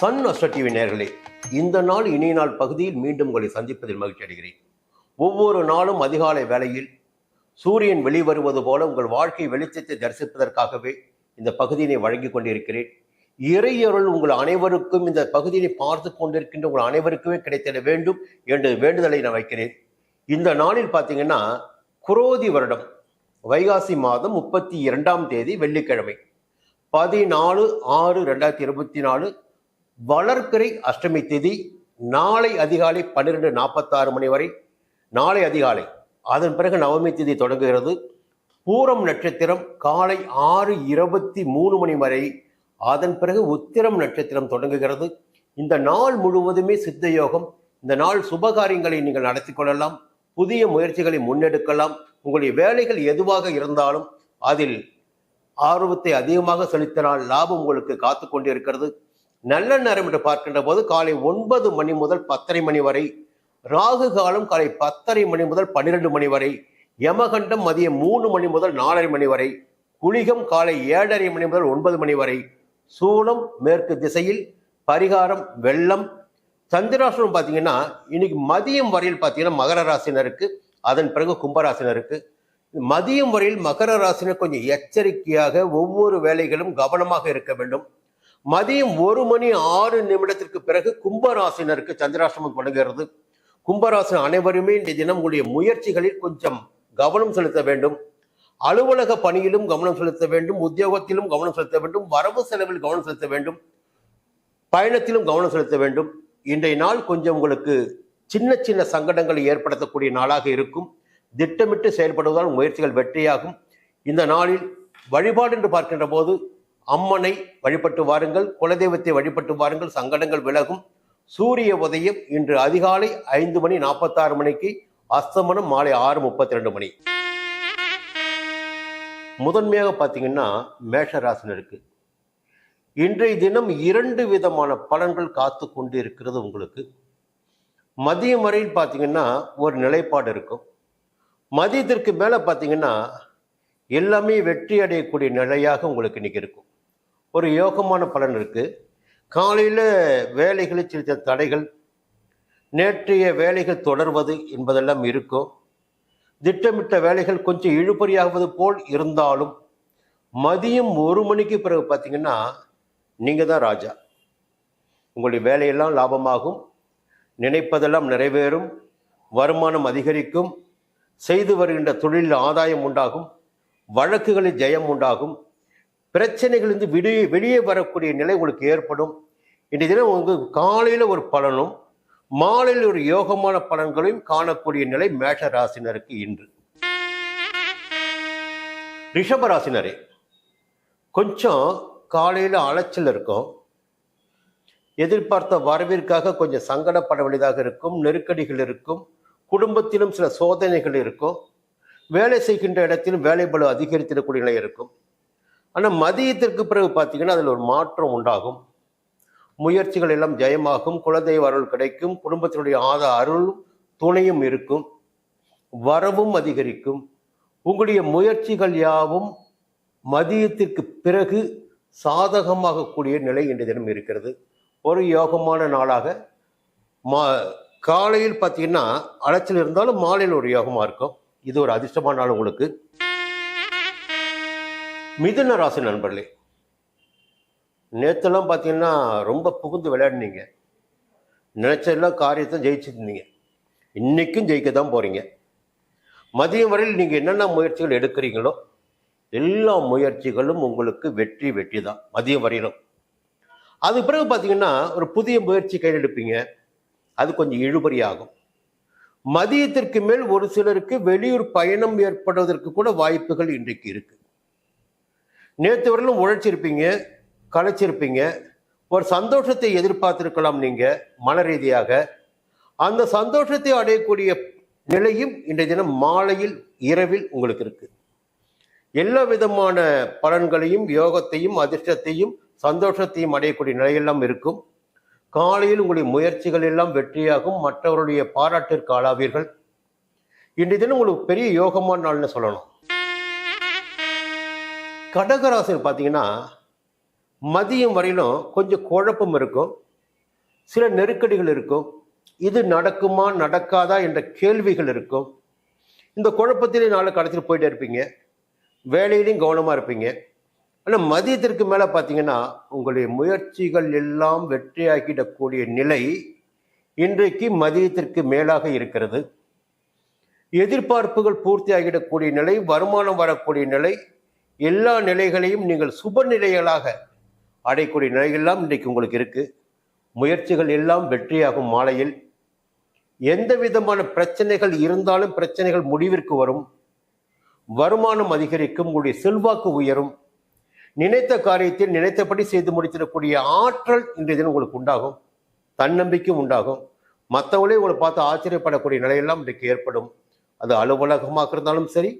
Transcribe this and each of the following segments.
Sun astro TV நேர்களே இந்த நாள் இனிய நாள் பகுதியில் மீண்டும் உங்களை சந்திப்பதில் மகிழ்ச்சி அடைகிறேன். ஒவ்வொரு நாளும் அதிகாலை வேளையில் சூரியன் வெளிவருவது போல உங்கள் வாழ்க்கை வெளிச்சத்தை தரிசிப்பதற்காகவே இந்த பகுதியினை வழங்கி கொண்டிருக்கிறேன். இறையருள் உங்கள் அனைவருக்கும் இந்த பகுதியினை பார்த்து கொண்டிருக்கின்ற உங்கள் அனைவருக்குமே கிடைத்திட வேண்டும் என்று வேண்டுதலை நான் வைக்கிறேன். இந்த நாளில் பார்த்தீங்கன்னா குரோதி வருடம் வைகாசி மாதம் முப்பத்தி இரண்டாம் தேதி வெள்ளிக்கிழமை பதினாலு ஆறு ரெண்டாயிரத்தி இருபத்தி நாலு வளர்பிறை அஷ்டமி திதி நாளை அதிகாலை பன்னிரெண்டு நாற்பத்தாறு மணி வரை நாளை அதிகாலை. அதன் பிறகு நவமி திதி தொடங்குகிறது. பூரம் நட்சத்திரம் காலை ஆறு இருபத்தி மூணு மணி வரை அதன் பிறகு உத்திரம் நட்சத்திரம் தொடங்குகிறது. இந்த நாள் முழுவதுமே சித்த யோகம். இந்த நாள் சுபகாரியங்களை நீங்கள் நடத்தி கொள்ளலாம். புதிய முயற்சிகளை முன்னெடுக்கலாம். உங்களுடைய வேலைகள் எதுவாக இருந்தாலும் அதில் ஆர்வத்தை அதிகமாக செலுத்தினால் லாபம் உங்களுக்கு காத்து கொண்டிருக்கிறது. நல்ல நேரம் என்று பார்க்கின்ற போது காலை ஒன்பது மணி முதல் பத்தரை மணி வரை ராகு காலம் காலை பத்தரை மணி முதல் பன்னிரெண்டு மணி வரை யமகண்டம் மதியம் மூணு மணி முதல் நாலரை மணி வரை குளிகம் காலை ஏழரை மணி முதல் ஒன்பது மணி வரை சூளம் மேற்கு திசையில் பரிகாரம் வெள்ளம். சந்திராசனம் பார்த்தீங்கன்னா இன்னைக்கு மதியம் வரையில் பார்த்தீங்கன்னா மகர ராசினருக்கு அதன் பிறகு கும்பராசினருக்கு மதியம் வரையில் மகர ராசினர் கொஞ்சம் எச்சரிக்கையாக ஒவ்வொரு வேலைகளும் கவனமாக இருக்க வேண்டும். மதியம் ஒரு மணி ஆறு நிமிடத்திற்கு பிறகு கும்பராசினருக்கு சந்திராசிரமம் தொடங்குகிறது. கும்பராசினர் அனைவருமே இந்த தினம் உங்களுடைய முயற்சிகளில் கொஞ்சம் கவனம் செலுத்த வேண்டும். அலுவலக பணியிலும் கவனம் செலுத்த வேண்டும். உத்தியோகத்திலும் கவனம் செலுத்த வேண்டும். வரவு செலவில் கவனம் செலுத்த வேண்டும். பயணத்திலும் கவனம் செலுத்த வேண்டும். இன்றைய நாள் கொஞ்சம் உங்களுக்கு சின்ன சின்ன சங்கடங்களை ஏற்படுத்தக்கூடிய நாளாக இருக்கும். திட்டமிட்டு செயல்படுவதால் முயற்சிகள் வெற்றியாகும். இந்த நாளில் வழிபாடு என்று பார்க்கின்ற போது அம்மனை வழிபட்டு வாருங்கள் குலதெய்வத்தை வழிபட்டு வாருங்கள் சங்கடங்கள் விலகும். சூரிய உதயம் இன்று அதிகாலை ஐந்து மணி நாற்பத்தாறு மணிக்கு அஸ்தமனம் மாலை ஆறு முப்பத்தி ரெண்டு மணி. முதன்மையாக பார்த்தீங்கன்னா மேஷராசினருக்கு இன்றைய தினம் இரண்டு விதமான பலன்கள் காத்து கொண்டு இருக்கிறது உங்களுக்கு. மதியம் வரையில் பார்த்தீங்கன்னா ஒரு நிலைப்பாடு இருக்கும். மதியத்திற்கு மேலே பார்த்தீங்கன்னா எல்லாமே வெற்றி அடையக்கூடிய நிலையாக உங்களுக்கு இன்னைக்கு இருக்கும். ஒரு யோகமான பலன் இருக்குது காலையில் வேலைகளை சிறித்த தடைகள் நேற்றைய வேலைகள் தொடர்வது என்பதெல்லாம் இருக்கும். திட்டமிட்ட வேலைகள் கொஞ்சம் இழுபறியாகுவது போல் இருந்தாலும் மதியம் ஒரு மணிக்கு பிறகு பார்த்தீங்கன்னா நீங்கள் தான் ராஜா. உங்களுடைய வேலையெல்லாம் லாபமாகும். நினைப்பதெல்லாம் நிறைவேறும். வருமானம் அதிகரிக்கும். செய்து வருகின்ற தொழிலில் ஆதாயம் உண்டாகும். வழக்குகளில் ஜெயம் உண்டாகும். பிரச்சனைகளிலிருந்து வெளியே வெளியே வரக்கூடிய நிலை உங்களுக்கு ஏற்படும். இன்றைய தினம் உங்களுக்கு காலையில் ஒரு பலனும் மாலையில் ஒரு யோகமான பலன்களையும் காணக்கூடிய நிலை மேஷ ராசினருக்கு இன்று. ரிஷப ராசினரே கொஞ்சம் காலையில் அலைச்சல் இருக்கும். எதிர்பார்த்த வரவிற்காக கொஞ்சம் சங்கடப்பட வேண்டியதாக இருக்கும் நெருக்கடிகள் இருக்கும் குடும்பத்திலும் சில சோதனைகள் இருக்கும். வேலை செய்கின்ற இடத்திலும் வேலை பலு அதிகரித்திடக்கூடிய நிலை இருக்கும். ஆனால் மதியத்திற்கு பிறகு பார்த்தீங்கன்னா அதில் ஒரு மாற்றம் உண்டாகும். முயற்சிகள் எல்லாம் ஜெயமாகும் குலதெய்வ அருள் கிடைக்கும் குடும்பத்தினுடைய ஆத அருளும் துணையும் இருக்கும் வரவும் அதிகரிக்கும். உங்களுடைய முயற்சிகள் யாவும் மதியத்திற்கு பிறகு சாதகமாக கூடிய நிலை இன்றைய தினம் இருக்கிறது. ஒரு யோகமான நாளாக மா காலையில் பார்த்தீங்கன்னா அலைச்சல் இருந்தாலும் மாலையில் ஒரு யோகமாக இருக்கும். இது ஒரு அதிர்ஷ்டமான நாள் உங்களுக்கு. மிதுன ராசி நண்பர்களே நேற்றுலாம் பார்த்தீங்கன்னா ரொம்ப புகுந்து விளையாடினீங்க. நினைச்சதெல்லாம் காரியத்தை ஜெயிச்சிருந்தீங்க. இன்னைக்கும் ஜெயிக்க தான் போகிறீங்க மதியம் வரையில் நீங்கள் என்னென்ன முயற்சிகள் எடுக்கிறீங்களோ எல்லா முயற்சிகளும் உங்களுக்கு வெற்றி வெற்றி தான் மதியம் வரையிலும். அது பிறகு பார்த்தீங்கன்னா ஒரு புதிய முயற்சி கையில் எடுப்பீங்க அது கொஞ்சம் இழுபறி ஆகும். மதியத்திற்கு மேல் ஒரு சிலருக்கு வெளியூர் பயணம் ஏற்படுவதற்கு கூட வாய்ப்புகள் இன்றைக்கு இருக்குது நேற்று வரலும் உழைச்சிருப்பீங்க களைச்சிருப்பீங்க. ஒரு சந்தோஷத்தை எதிர்பார்த்திருக்கலாம் நீங்கள் மன ரீதியாக அந்த சந்தோஷத்தை அடையக்கூடிய நிலையும் இன்றைய தினம் மாலையில் இரவில் உங்களுக்கு இருக்கு. எல்லா விதமான பலன்களையும் யோகத்தையும் அதிர்ஷ்டத்தையும் சந்தோஷத்தையும் அடையக்கூடிய நிலையெல்லாம் இருக்கும். காலையில் உங்களுடைய முயற்சிகள் எல்லாம் வெற்றியாகும். மற்றவருடைய பாராட்டிற்கு ஆளாவீர்கள். இன்றைய தினம் உங்களுக்கு பெரிய யோகமான நாள்னு சொல்லணும். கடகராசியில் பார்த்தீங்கன்னா மதியம் வரையிலும் கொஞ்சம் குழப்பம் இருக்கும். சில நெருக்கடிகள் இருக்கும். இது நடக்குமா நடக்காதா என்ற கேள்விகள் இருக்கும். இந்த குழப்பத்திலே நாளை கடத்திட்டு போயிட்டே இருப்பீங்க. வேலையிலையும் கவனமாக இருப்பீங்க. ஆனால் மதியத்திற்கு மேலே பார்த்தீங்கன்னா உங்களுடைய முயற்சிகள் எல்லாம் வெற்றியாக்கிடக்கூடிய நிலை இன்றைக்கு மதியத்திற்கு மேலாக இருக்கிறது. எதிர்பார்ப்புகள் பூர்த்தியாகிடக்கூடிய நிலை வருமானம் வரக்கூடிய நிலை எல்லா நிலைகளையும் நீங்கள் சுப நிலைகளாக அடையக்கூடிய நிலையெல்லாம் இன்றைக்கு உங்களுக்கு இருக்குது முயற்சிகள் எல்லாம் வெற்றியாகும் மாலையில். எந்த விதமான பிரச்சனைகள் இருந்தாலும் பிரச்சனைகள் முடிவிற்கு வரும். வருமானம் அதிகரிக்கும் உங்களுடைய செல்வாக்கு உயரும். நினைத்த காரியத்தில் நினைத்தபடி செய்து முடித்திடக்கூடிய ஆற்றல் இன்றைய தினம் உங்களுக்கு உண்டாகும். தன்னம்பிக்கையும் உண்டாகும். மற்றவங்களே உங்களை பார்த்து ஆச்சரியப்படக்கூடிய நிலையெல்லாம் இன்றைக்கு ஏற்படும். அது அலுவலகமாக இருந்தாலும் சரி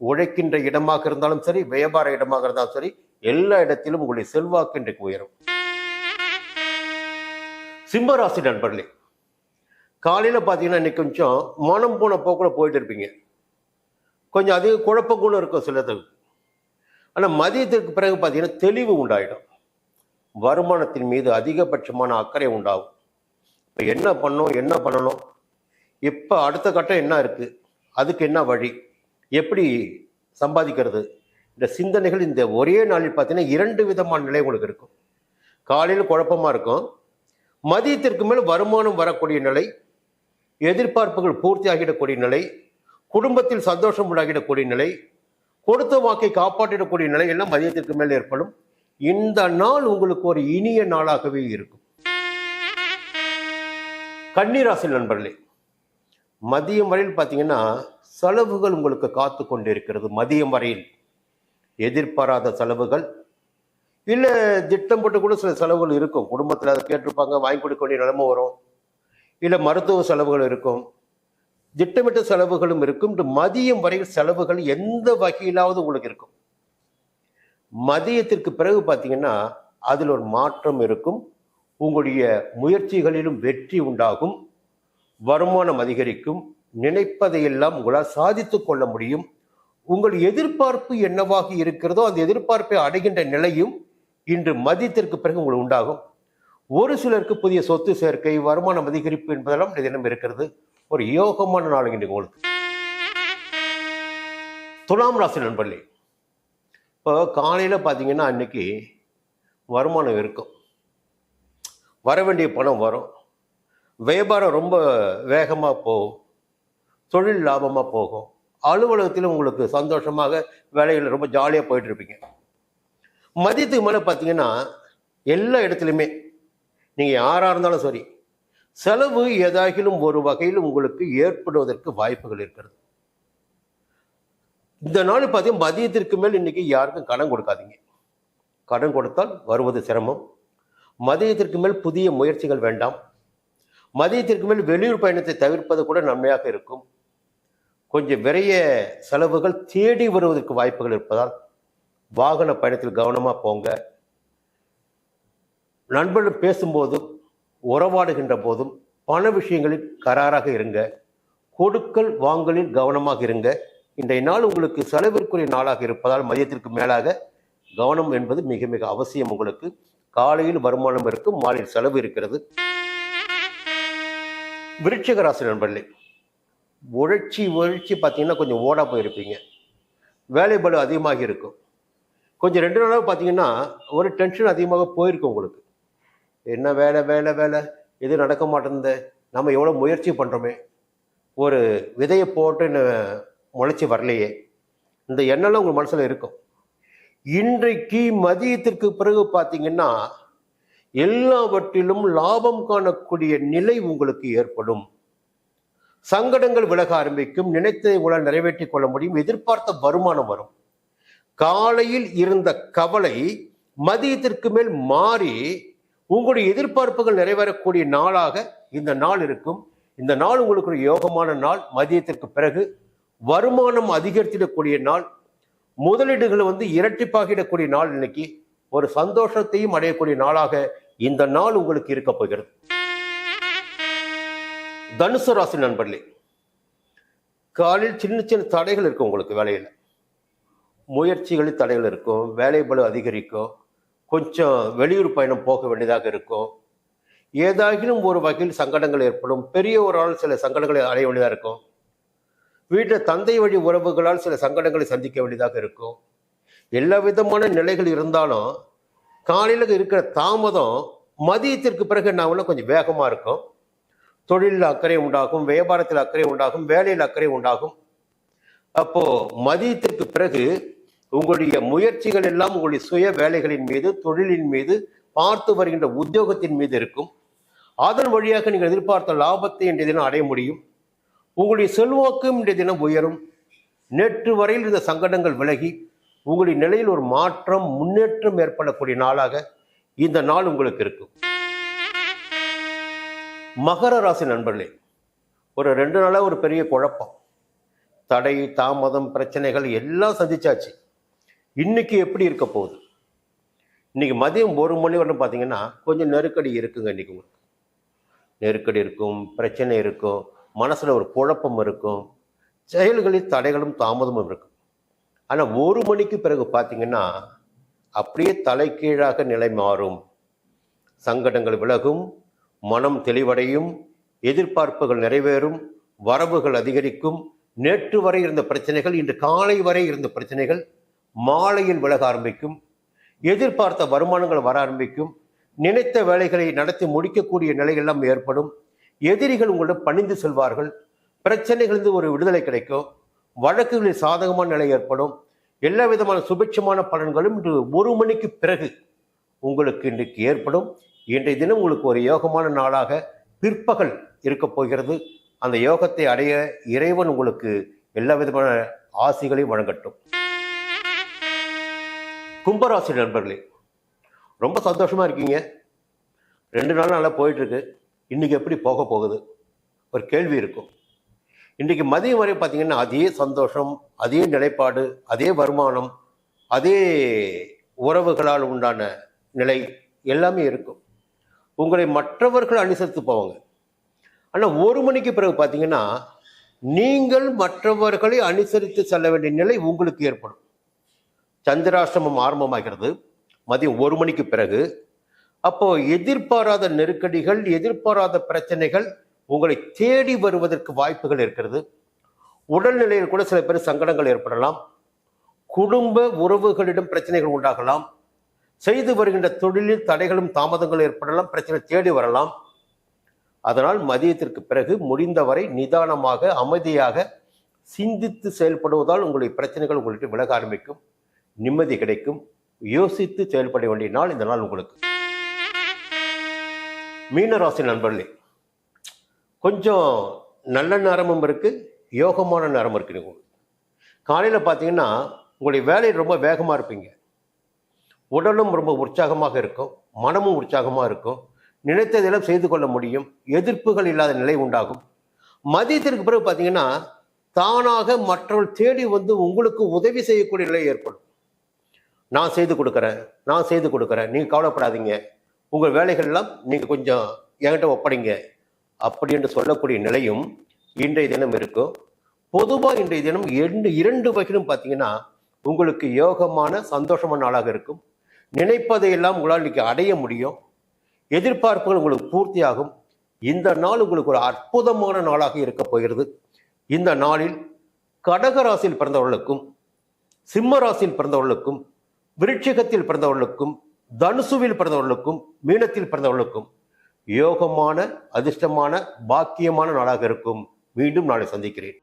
உழைக்கின்ற இடமாக இருந்தாலும் சரி வியாபார இடமாக இருந்தாலும் சரி எல்லா இடத்திலும் உங்களுடைய செல்வாக்கு இன்றைக்கு உயரும். சிம்மராசி நண்பர்களே காலையில் பார்த்தீங்கன்னா இன்னைக்கு கொஞ்சம் மனம் போன போக்கில் போயிட்டு இருப்பீங்க. கொஞ்சம் அதிக குழப்பங்களும் இருக்கும் சிலதுக்கு. ஆனால் மதியத்திற்கு பிறகு பார்த்தீங்கன்னா தெளிவு உண்டாயிடும். வருமானத்தின் மீது அதிகபட்சமான அக்கறை உண்டாகும். இப்போ என்ன பண்ணோம் என்ன பண்ணணும்? இப்போ அடுத்த கட்டம் என்ன இருக்குது அதுக்கு என்ன வழி? எப்படி சம்பாதிக்கிறது? இந்த சிந்தனைகள் இந்த ஒரே நாளில் பார்த்தீங்கன்னா இரண்டு விதமான நிலை உங்களுக்கு இருக்கும். காலையில் குழப்பமாக இருக்கும். மதியத்திற்கு மேல் வருமானம் வரக்கூடிய நிலை எதிர்பார்ப்புகள் பூர்த்தி ஆகிடக்கூடிய நிலை குடும்பத்தில் சந்தோஷம் உண்டாகிடக்கூடிய நிலை கொடுத்த வாக்கை காப்பாற்றிடக்கூடிய நிலை எல்லாம் மதியத்திற்கு மேல் ஏற்படும். இந்த நாள் உங்களுக்கு ஒரு இனிய நாளாகவே இருக்கும். கன்னிராசி நண்பர்களே மதியம் வரையில் பார்த்தீங்கன்னா செலவுகள் உங்களுக்கு காத்து கொண்டிருக்கிறது மதியம் வரையில். எதிர்பாராத செலவுகள். இல்லை திட்டம் போட்டு கூட சில செலவுகள் இருக்கும். குடும்பத்தில் அதை கேட்டிருப்பாங்க வாங்கி கொடுக்க வேண்டிய நிலைமை வரும். இல்லை மருத்துவ செலவுகள் இருக்கும். திட்டமிட்ட செலவுகளும் இருக்கும். மதியம் வரையில் செலவுகள் எந்த வகையிலாவது உங்களுக்கு இருக்கும். மதியத்திற்கு பிறகு பார்த்தீங்கன்னா அதில் ஒரு மாற்றம் இருக்கும். உங்களுடைய முயற்சிகளிலும் வெற்றி உண்டாகும். வருமானம் அதிகரிக்கும். நினைப்பதையெல்லாம் உங்களால் சாதித்து கொள்ள முடியும். உங்கள் எதிர்பார்ப்பு என்னவாக இருக்கிறதோ அந்த எதிர்பார்ப்பை அடைகின்ற நிலையும் இன்று மதியத்திற்கு பிறகு உங்களுக்கு உண்டாகும். ஒரு சிலருக்கு புதிய சொத்து சேர்க்கை வருமானம் அதிகரிப்பு என்பதெல்லாம் தினம் இருக்கிறது. ஒரு யோகமான நாள் இன்றைக்கு உங்களுக்கு. துலாம் ராசி நண்பர்களே இப்போ காலையில் பார்த்தீங்கன்னா அன்னைக்கு வருமானம் இருக்கும். வர வேண்டிய பணம் வரும். வியாபாரம் ரொம்ப வேகமாக போகும். தொழில் லாபமாக போகும். அலுவலகத்திலும் உங்களுக்கு சந்தோஷமாக வேலைகள் ரொம்ப ஜாலியாக போயிட்டுருப்பீங்க. மதியத்துக்கு மேலே பார்த்தீங்கன்னா எல்லா இடத்துலையுமே நீங்கள் யாராக இருந்தாலும் சரி செலவு ஏதாகிலும் ஒரு வகையில் உங்களுக்கு ஏற்படுவதற்கு வாய்ப்புகள் இருக்கிறது. இந்த நாள் பார்த்தீங்கன்னா மதியத்திற்கு மேல் இன்றைக்கி யாருக்கும் கடன் கொடுக்காதீங்க. கடன் கொடுத்தால் வருவது சிரமம். மதியத்திற்கு மேல் புதிய முயற்சிகள் வேண்டாம். மதியத்திற்கு மேல் வெளியூர் பயணத்தை தவிர்ப்பது கூட நன்மையாக இருக்கும். கொஞ்சம் விரைய செலவுகள் தேடி வருவதற்கு வாய்ப்புகள் இருப்பதால் வாகன பயணத்தில் கவனமாக போங்க. நண்பர்கள் பேசும்போதும் உறவாடுகின்ற போதும் பண விஷயங்களில் கராராக இருங்க. கொடுக்கல் வாங்கலில் கவனமாக இருங்க. இன்றைய நாள் உங்களுக்கு செலவிற்குரிய நாளாக இருப்பதால் மதியத்திற்கு மேலாக கவனம் என்பது மிக மிக அவசியம் உங்களுக்கு. காலையில் வருமானம் இருக்கும் மாலையில் செலவு இருக்கிறது. விருட்சிக ராசி நண்பர்களே உழைச்சி உழைச்சி பார்த்தீங்கன்னா கொஞ்சம் ஓடாக போயிருப்பீங்க. வேலை பலு அதிகமாக இருக்கும். கொஞ்சம் ரெண்டு நாளாக பார்த்தீங்கன்னா ஒரு டென்ஷன் அதிகமாக போயிருக்கும் உங்களுக்கு. என்ன வேலை வேலை வேலை? எதுவும் நடக்க மாட்டேங்குது? நம்ம எவ்வளோ முயற்சி பண்ணுறோமே ஒரு விதையை போட்டு முளைச்சி வரலையே. இந்த எண்ணெல்லாம் உங்கள் மனசில் இருக்கும். இன்றைக்கு மதியத்திற்கு பிறகு பார்த்தீங்கன்னா எல்லாவற்றிலும் லாபம் காணக்கூடிய நிலை உங்களுக்கு ஏற்படும். சங்கடங்கள் விலக ஆரம்பிக்கும் நினைத்ததை உங்களால் நிறைவேற்றிக் கொள்ள முடியும் எதிர்பார்த்த வருமானம் வரும். காலையில் இருந்த கவலை மதியத்திற்கு மேல் மாறி உங்களுடைய எதிர்பார்ப்புகள் நிறைவேறக்கூடிய நாளாக இந்த நாள் இருக்கும். இந்த நாள் உங்களுக்கு ஒரு யோகமான நாள். மதியத்திற்கு பிறகு வருமானம் அதிகரித்திடக்கூடிய நாள். முதலீடுகள் வந்து இரட்டிப்பாகிடக்கூடிய நாள் இன்னைக்கு. ஒரு சந்தோஷத்தையும் அடையக்கூடிய நாளாக இந்த நாள் உங்களுக்கு இருக்க போகிறது. தனுசு ராசி நண்பர்களே காலையில் சின்ன சின்ன தடைகள் இருக்கும் உங்களுக்கு வேலையில். முயற்சிகளில் தடைகள் இருக்கும் வேலை பலு அதிகரிக்கும் கொஞ்சம் வெளியூர் பயணம் போக வேண்டியதாக இருக்கும். ஏதாகிலும் ஒரு வகையில் சங்கடங்கள் ஏற்படும் பெரிய ஒரு ஆள் சில சங்கடங்களை அடைய வேண்டியதாக இருக்கும். வீட்டில் தந்தை வழி உறவுகளால் சில சங்கடங்களை சந்திக்க வேண்டியதாக இருக்கும். எல்லா விதமான நிலைகள் இருந்தாலும் காலையில் இருக்கிற தாமதம் மதியத்திற்கு பிறகு என்ன கொஞ்சம் வேகமாக இருக்கும். தொழிலில் அக்கறை உண்டாகும் வியாபாரத்தில் அக்கறை உண்டாகும் வேலையில் அக்கறை உண்டாகும். அப்போ மதியத்திற்கு பிறகு உங்களுடைய முயற்சிகள் எல்லாம் உங்களுடைய சுய வேலைகளின் மீது தொழிலின் மீது பார்த்து வருகின்ற உத்தியோகத்தின் மீது இருக்கும். அதன் வழியாக நீங்கள் எதிர்பார்த்த லாபத்தை இன்றைய தினம் அடைய முடியும். உங்களுடைய செல்வாக்கும் இன்றைய தினம் உயரும். நேற்று வரையில் இருந்த சங்கடங்கள் விலகி உங்களுடைய நிலையில் ஒரு மாற்றம் முன்னேற்றம் ஏற்படக்கூடிய நாளாக இந்த நாள் உங்களுக்கு இருக்கும். மகர ராசி நண்பர்களே ஒரு ரெண்டு நாளாக ஒரு பெரிய குழப்பம். தடை தாமதம் பிரச்சனைகள் எல்லாம் சந்திச்சாச்சு. இன்னைக்கு எப்படி இருக்க போகுது? இன்னைக்கு மதியம் ஒரு மணி வரணும் பார்த்தீங்கன்னா கொஞ்சம் நெருக்கடி இருக்குங்க இன்னைக்கு உங்களுக்கு. நெருக்கடி இருக்கும் பிரச்சனை இருக்கும் மனசில் ஒரு குழப்பம் இருக்கும் செயல்களில் தடைகளும் தாமதமும் இருக்கும். ஆனால் ஒரு மணிக்கு பிறகு பார்த்தீங்கன்னா அப்படியே தலைகீழாக நிலை மாறும். சங்கடங்கள் விலகும் மனம் தெளிவடையும் எதிர்பார்ப்புகள் நிறைவேறும் வரவுகள் அதிகரிக்கும். நேற்று வரை இருந்த பிரச்சனைகள் இன்று காலை வரை இருந்த பிரச்சனைகள் மாலையில் விலக ஆரம்பிக்கும். எதிர்பார்த்த வருமானங்கள் வர ஆரம்பிக்கும். நினைத்த வேலைகளை நடத்தி முடிக்கக்கூடிய நிலையெல்லாம் ஏற்படும். எதிரிகள் உங்களிடம் பணிந்து செல்வார்கள். பிரச்சனைகளிலிருந்து ஒரு விடுதலை கிடைக்கும். வழக்குகளில் சாதகமான நிலை ஏற்படும். எல்லா விதமான சுபிட்சமான பலன்களும் இன்று ஒரு மணிக்கு பிறகு உங்களுக்கு இன்றைக்கு ஏற்படும். இன்றைய தினம் உங்களுக்கு ஒரு யோகமான நாளாக பிற்பகல் இருக்கப் போகிறது. அந்த யோகத்தை அடைய இறைவன் உங்களுக்கு எல்லா விதமான ஆசைகளையும் வழங்கட்டும். கும்பராசி நண்பர்களே ரொம்ப சந்தோஷமாக இருக்கீங்க. ரெண்டு நாள் நல்லா போயிட்டுருக்கு. இன்றைக்கி எப்படி போக போகுது? ஒரு கேள்வி இருக்கும். இன்றைக்கு மதியம் வரை பார்த்தீங்கன்னா அதே சந்தோஷம் அதே நிலைப்பாடு அதே வருமானம் அதே உறவுகளால் உண்டான நிலை எல்லாமே இருக்கும். உங்களை மற்றவர்கள் அனுசரித்து போவாங்க ஆனால் ஒரு மணிக்கு பிறகு பார்த்தீங்கன்னா நீங்கள் மற்றவர்களை அனுசரித்து செல்ல வேண்டிய நிலை உங்களுக்கு ஏற்படும். சந்திராசிரமம் ஆரம்பமாகிறது. மதியம் ஒரு மணிக்கு பிறகு அப்போ எதிர்பாராத நெருக்கடிகள் எதிர்பாராத பிரச்சனைகள் உங்களை தேடி வருவதற்கு வாய்ப்புகள் இருக்கிறது. உடல்நிலையில் கூட சில பேர் சங்கடங்கள் ஏற்படலாம். குடும்ப உறவுகளிடம் பிரச்சனைகள் உண்டாகலாம். செய்து வருகின்ற தொழிலில் தடைகளும் தாமதங்கள் ஏற்படலாம் பிரச்சனை தேடி வரலாம். அதனால் மதியத்திற்கு பிறகு முடிந்தவரை நிதானமாக அமைதியாக சிந்தித்து செயல்படுவதால் உங்களுடைய பிரச்சனைகள் உங்கள்கிட்ட விலக ஆரம்பிக்கும் நிம்மதி கிடைக்கும். யோசித்து செயல்பட வேண்டிய நாள் இந்த நாள் உங்களுக்கு. மீனராசி நண்பர்களே கொஞ்சம் நல்ல நேரமும் இருக்குது யோகமான நேரமும் இருக்குது உங்களுக்கு காலையில் பார்த்தீங்கன்னா உங்களுடைய வேலை ரொம்ப வேகமாக இருப்பீங்க. உடலும் ரொம்ப உற்சாகமாக இருக்கும் மனமும் உற்சாகமாக இருக்கும். நினைத்ததெல்லாம் செய்து கொள்ள முடியும். எதிர்ப்புகள் இல்லாத நிலை உண்டாகும். மதியத்திற்கு பிறகு பார்த்தீங்கன்னா தானாக மற்றவர்கள் தேடி வந்து உங்களுக்கு உதவி செய்யக்கூடிய நிலை ஏற்படும். நான் செய்து கொடுக்குறேன் நான் செய்து கொடுக்குறேன் நீங்கள் கவலைப்படாதீங்க. உங்கள் வேலைகள்லாம் நீங்கள் கொஞ்சம் என்கிட்ட ஒப்படைங்க. அப்படி என்று சொல்லக்கூடிய நிலையும் இன்றைய தினம் இருக்கும். பொதுவாக இன்றைய தினம் இரண்டு இரண்டு வகையிலும் பார்த்தீங்கன்னா உங்களுக்கு யோகமான சந்தோஷமான நாளாக இருக்கும். நினைப்பதையெல்லாம் உங்களால் இன்னைக்கு அடைய முடியும். எதிர்பார்ப்புகள் உங்களுக்கு பூர்த்தியாகும். இந்த நாள் உங்களுக்கு ஒரு அற்புதமான நாளாக இருக்க போகிறது. இந்த நாளில் கடக ராசியில் பிறந்தவர்களுக்கும் சிம்ம ராசியில் பிறந்தவர்களுக்கும் விருட்சிகத்தில் பிறந்தவர்களுக்கும் தனுசுவில் பிறந்தவர்களுக்கும் மீனத்தில் பிறந்தவர்களுக்கும் யோகமான அதிர்ஷ்டமான பாக்கியமான நாளாக இருக்கும். மீண்டும் நாளை சந்திக்கிறேன்.